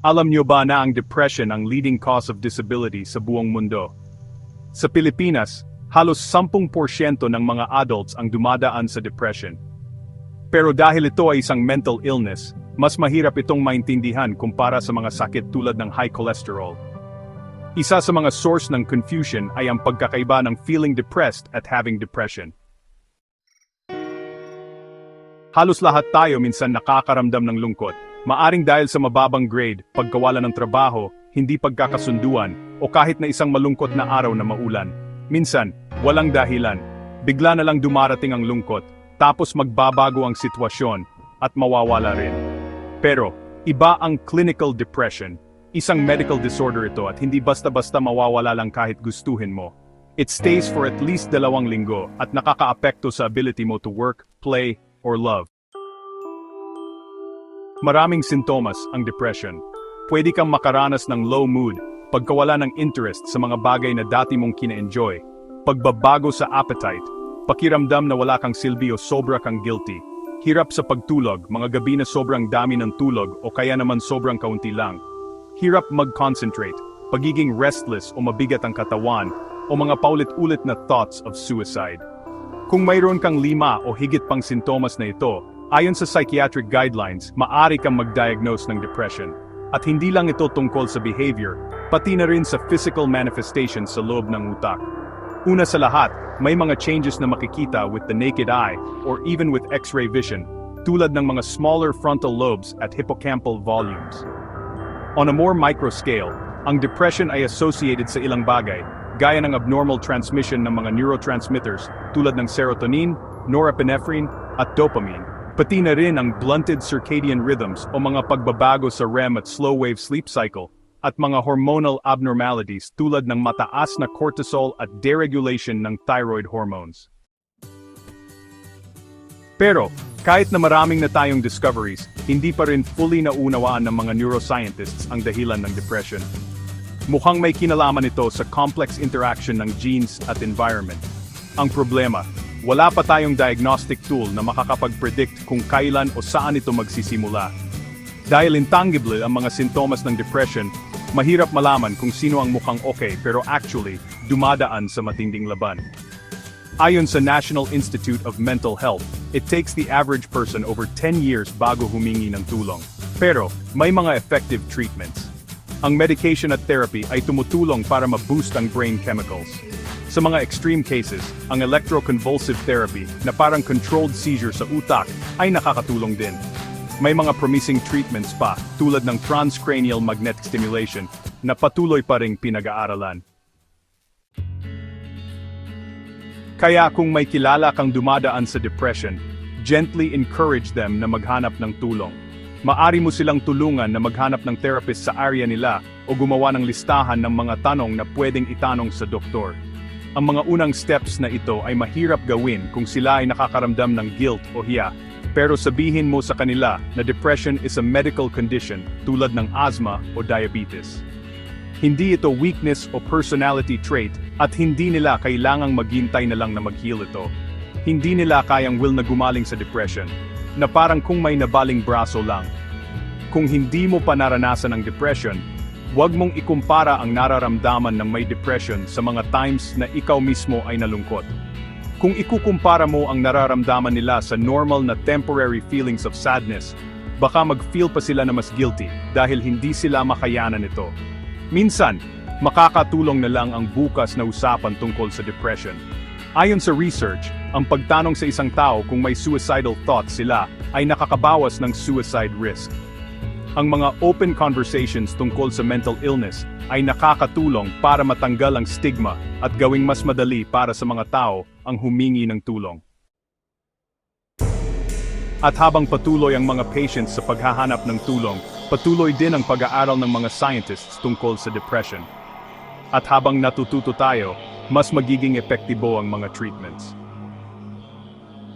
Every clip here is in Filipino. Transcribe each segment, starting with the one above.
Alam niyo ba na ang depression ang leading cause of disability sa buong mundo? Sa Pilipinas, halos 10% ng mga adults ang dumadaan sa depression. Pero dahil ito ay isang mental illness, mas mahirap itong maintindihan kumpara sa mga sakit tulad ng high cholesterol. Isa sa mga source ng confusion ay ang pagkakaiba ng feeling depressed at having depression. Halos lahat tayo minsan nakakaramdam ng lungkot, maaring dahil sa mababang grade, pagkawalan ng trabaho, hindi pagkakasunduan, o kahit na isang malungkot na araw na maulan. Minsan, walang dahilan, bigla na lang dumarating ang lungkot, tapos magbabago ang sitwasyon, at mawawala rin. Pero, iba ang clinical depression. Isang medical disorder ito at hindi basta-basta mawawala lang kahit gustuhin mo. It stays for at least dalawang linggo at nakakaapekto sa ability mo to work, play, or love. Maraming sintomas ang depression. Pwede kang makaranas ng low mood, pagkawala ng interest sa mga bagay na dati mong kina-enjoy, pagbabago sa appetite, pakiramdam na wala kang silbi o sobra kang guilty, hirap sa pagtulog, mga gabi na sobrang dami ng tulog o kaya naman sobrang kaunti lang, hirap mag-concentrate, pagiging restless o mabigat ang katawan, o mga paulit-ulit na thoughts of suicide. Kung mayroon kang lima o higit pang sintomas na ito, ayon sa psychiatric guidelines, maari kang mag-diagnose ng depression. At hindi lang ito tungkol sa behavior, pati na rin sa physical manifestations sa loob ng utak. Una sa lahat, may mga changes na makikita with the naked eye or even with x-ray vision, tulad ng mga smaller frontal lobes at hippocampal volumes. On a more micro scale, ang depression ay associated sa ilang bagay, gaya ng abnormal transmission ng mga neurotransmitters tulad ng serotonin, norepinephrine, at dopamine, pati na rin ang blunted circadian rhythms o mga pagbabago sa REM at slow-wave sleep cycle, at mga hormonal abnormalities tulad ng mataas na cortisol at deregulation ng thyroid hormones. Pero, kahit na maraming na tayong discoveries, hindi pa rin fully naunawaan ng mga neuroscientists ang dahilan ng depression. Mukhang may kinalaman ito sa complex interaction ng genes at environment. Ang problema, wala pa tayong diagnostic tool na makakapag-predict kung kailan o saan ito magsisimula. Dahil intangible ang mga sintomas ng depression, mahirap malaman kung sino ang mukhang okay pero actually, dumadaan sa matinding laban. Ayon sa National Institute of Mental Health, it takes the average person over 10 years bago humingi ng tulong. Pero, may mga effective treatments. Ang medication at therapy ay tumutulong para ma-boost ang brain chemicals. Sa mga extreme cases, ang electroconvulsive therapy na parang controlled seizure sa utak ay nakakatulong din. May mga promising treatments pa tulad ng transcranial magnetic stimulation na patuloy pa ring pinag-aaralan. Kaya kung may kilala kang dumadaan sa depression, gently encourage them na maghanap ng tulong. Maari mo silang tulungan na maghanap ng therapist sa area nila o gumawa ng listahan ng mga tanong na pwedeng itanong sa doktor. Ang mga unang steps na ito ay mahirap gawin kung sila ay nakakaramdam ng guilt o hiya, pero sabihin mo sa kanila na depression is a medical condition tulad ng asthma o diabetes. Hindi ito weakness o personality trait at hindi nila kailangang maghintay na lang na mag-heal ito. Hindi nila kayang will na gumaling sa depression, na parang kung may nabaling braso lang. Kung hindi mo pa naranasan ang depression, huwag mong ikumpara ang nararamdaman ng may depression sa mga times na ikaw mismo ay nalungkot. Kung ikukumpara mo ang nararamdaman nila sa normal na temporary feelings of sadness, baka mag-feel pa sila na mas guilty dahil hindi sila makayanan ito. Minsan, makakatulong na lang ang bukas na usapan tungkol sa depression. Ayon sa research, ang pagtanong sa isang tao kung may suicidal thoughts sila ay nakakabawas ng suicide risk. Ang mga open conversations tungkol sa mental illness ay nakakatulong para matanggal ang stigma at gawing mas madali para sa mga tao ang humingi ng tulong. At habang patuloy ang mga patients sa paghahanap ng tulong, patuloy din ang pag-aaral ng mga scientists tungkol sa depression. At habang natututo tayo, mas magiging epektibo ang mga treatments.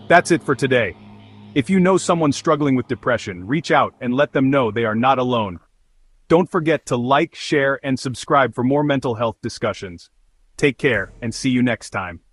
That's it for today. If you know someone struggling with depression, reach out and let them know they are not alone. Don't forget to like, share, and subscribe for more mental health discussions. Take care and see you next time.